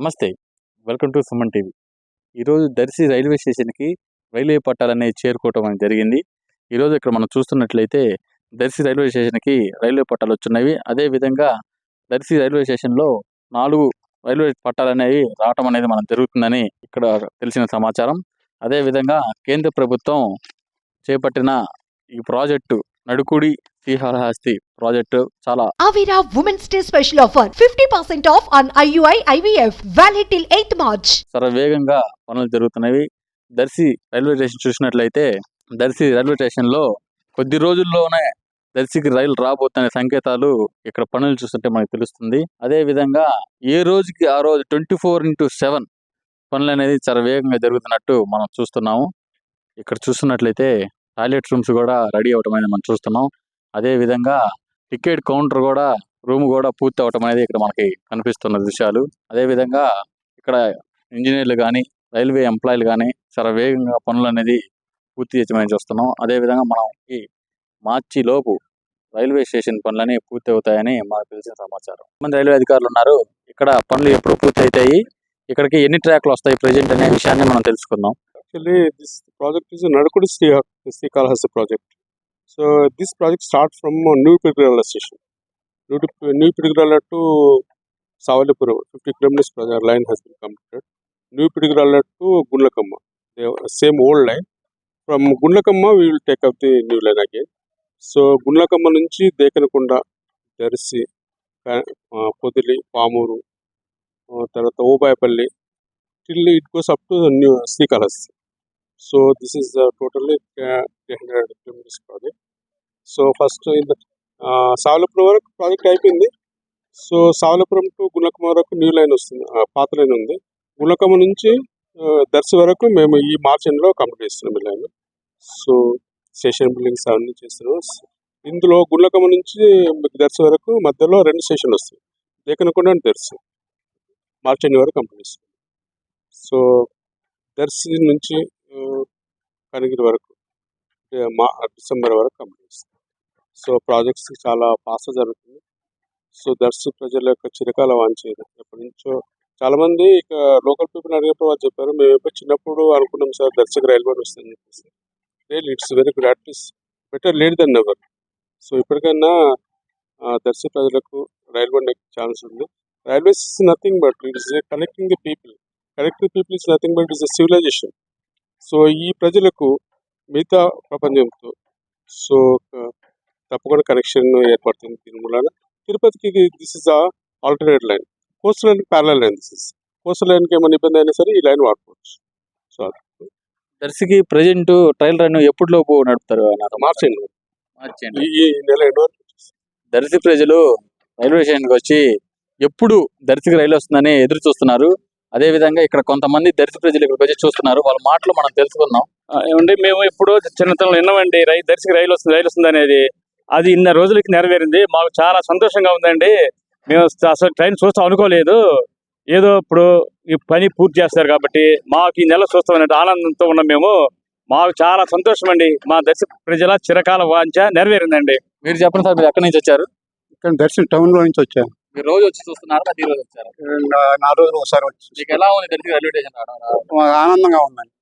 నమస్తే. Welcome to Suman TV. ఈరోజు Darsi railway స్టేషన్కి రైల్వే పట్టాలు అనేవి చేరుకోవటం అనేది జరిగింది. ఈరోజు ఇక్కడ మనం చూస్తున్నట్లయితే దర్శి రైల్వే స్టేషన్కి రైల్వే పట్టాలు వచ్చున్నవి అదేవిధంగా దర్శి రైల్వే స్టేషన్లో నాలుగు రైల్వే పట్టాలు అనేవి రావటం అనేది మనం జరుగుతుందని ఇక్కడ తెలిసిన సమాచారం. అదేవిధంగా కేంద్ర ప్రభుత్వం చేపట్టిన ఈ ప్రాజెక్టు నడుకుడి శ్రీహాళహస్తి ప్రాజెక్టు చాలా Avira Women's Day special offer 50% off on IUI IVF valid till 8th March. చాలా వేగంగా పనులు జరుగుతున్నవి. దర్శి రైల్వే స్టేషన్ చూసినట్లయితే దర్శి రైల్వే స్టేషన్లో కొద్ది రోజుల్లోనే దర్శికి రైలు రాబోతున్న సంకేతాలు ఇక్కడ పనులు చూస్తుంటే మనకు తెలుస్తుంది. అదే విధంగా ఏ రోజుకి ఆ రోజు ట్వంటీ ఫోర్ ఇంటూ సెవెన్ పనులు అనేది చాలా వేగంగా జరుగుతున్నట్టు మనం చూస్తున్నాము. ఇక్కడ చూస్తున్నట్లయితే టాయిలెట్ రూమ్స్ కూడా రెడీ అవటం అనేది మనం చూస్తున్నాం. అదే విధంగా టికెట్ కౌంటర్ కూడా రూమ్ కూడా పూర్తి అవటం అనేది ఇక్కడ మనకి కనిపిస్తున్న దృశ్యాలు. అదే విధంగా ఇక్కడ ఇంజనీర్లు కానీ రైల్వే ఎంప్లాయీలు కానీ చాలా వేగంగా పనులు అనేది పూర్తి చేయమని చూస్తున్నాం. అదేవిధంగా మనం ఈ మార్చి లోపు రైల్వే స్టేషన్ పనులని పూర్తి అవుతాయని మాకు తెలిసిన సమాచారం. మంది రైల్వే అధికారులు ఉన్నారు. ఇక్కడ పనులు ఎప్పుడు పూర్తి అవుతాయి ఇక్కడికి ఎన్ని ట్రాక్లు వస్తాయి ప్రజెంట్ అనే విషయాన్ని మనం తెలుసుకుందాం. Project this project is a Nadakudi Sri so this project start from new Pidiguralla station new new Pidiguralla to Savalyapuram fifty kilometres project line has been completed new Pidiguralla to Gundlakamma same old line from Gundlakamma we will take up the new line again so Gundlakamma నుంచి దేకనకొండ దర్శి పొదిలి పామూరు తర్వాత Obayapalli till it goes up to new Srikalahasti so this is totally three hundred kilometres project so first in Savalyapuram వరకు project అయిపోయింది. So సావలపురం to గుణకమ వరకు new line వస్తుంది ఆ, పాత line ఉంది. గుణకమ నుంచి ఆ, దర్శి వరకు మేము ఈ మార్చ్ ఎండ్లో కంప్లీట్ చేస్తున్నాం ఈ లైన్ సో స్టేషన్ బిల్డింగ్స్ అవన్నీ చేస్తున్నాం. ఇందులో గుళ్ళకమ్మ నుంచి మీకు దర్శి వరకు మధ్యలో రెండు స్టేషన్లు వస్తాయి. Donakonda and Darsi March end వరకు కంప్లీట్ చేస్తున్నాం. సో దర్శి నుంచి కనిగిరి వరకు మా డిసెంబర్ వరకు కంప్లీట్ చేస్తాం. సో ప్రాజెక్ట్స్ చాలా ఫాస్ట్గా జరుగుతుంది. సో దర్శక ప్రజల యొక్క చిరకాల వాంఛ ఎప్పటి నుంచో చాలామంది ఇక లోకల్ పీపుల్ అడిగినప్పుడు వాళ్ళు చెప్పారు మేము ఎప్పుడు చిన్నప్పుడు అనుకున్నాం సార్ దర్శకు రైల్వే వస్తుందని చెప్పేసి. It's very good at least better late than ever so ఇప్పటికైనా దర్శక ప్రజలకు రైల్వే ఛాన్స్ ఉంది. Railways is nothing but it is connecting the people connecting people is nothing but is the civilisation so ఈ ప్రజలకు మిగతా ప్రపంచంతో సో తప్పకుండా connection ఏర్పడుతుంది దీని మూలన. తిరుపతికి this is alternate line coastal line parallel line this is coastal లైన్కి ఏమైనా ఇబ్బంది అయినా సరే ఈ లైన్ వాడుకోవచ్చు. సో దర్శికి ప్రజెంట్ ట్రయల్ రన్ ఎప్పటిలోపు నడుపుతారు? అన్నారు మార్చ్ మార్చి ఈ ఈ నెల ఎండ్ వరకు దర్శి ప్రజలు రైల్వే స్టేషన్కి వచ్చి ఎప్పుడు దర్శికి రైలు వస్తుందని ఎదురు చూస్తున్నారు. అదే విధంగా ఇక్కడ కొంతమంది దర్శి ప్రజలు ఇక్కడికి వచ్చి చూస్తున్నారు. వాళ్ళ మాటలు మనం తెలుసుకుందాం. ఏమండి మేము ఇప్పుడు చిన్నతనంలో విన్నామండి రై దర్శకి రైలు వస్తుంది రైలు వస్తుంది అనేది. అది ఇన్న రోజులకి నెరవేరింది. మాకు చాలా సంతోషంగా ఉందండి. మేము అసలు ట్రైన్ చూస్తాం అనుకోలేదు. ఏదో ఇప్పుడు ఈ పని పూర్తి చేస్తారు కాబట్టి మాకు ఈ నెల చూస్తామనే ఆనందంతో ఉన్నాం మేము. మాకు చాలా సంతోషం అండి మా దర్శ ప్రజల చిరకాల వాంఛ నెరవేరిందండి. మీరు చెప్పండి సార్ మీరు ఎక్కడి నుంచి వచ్చారు? ఇక్కడ దర్శన్ టౌన్లో నుంచి వచ్చాను. మీరు రోజు వచ్చి చూస్తున్నారు? రోజు వచ్చారు? నా- నాలుగు రోజులు ఒకసారి వచ్చి మీకు ఎలా ఉంది? దర్శి రైల్వే స్టేషన్ రావడం ఆనందంగా ఉందండి.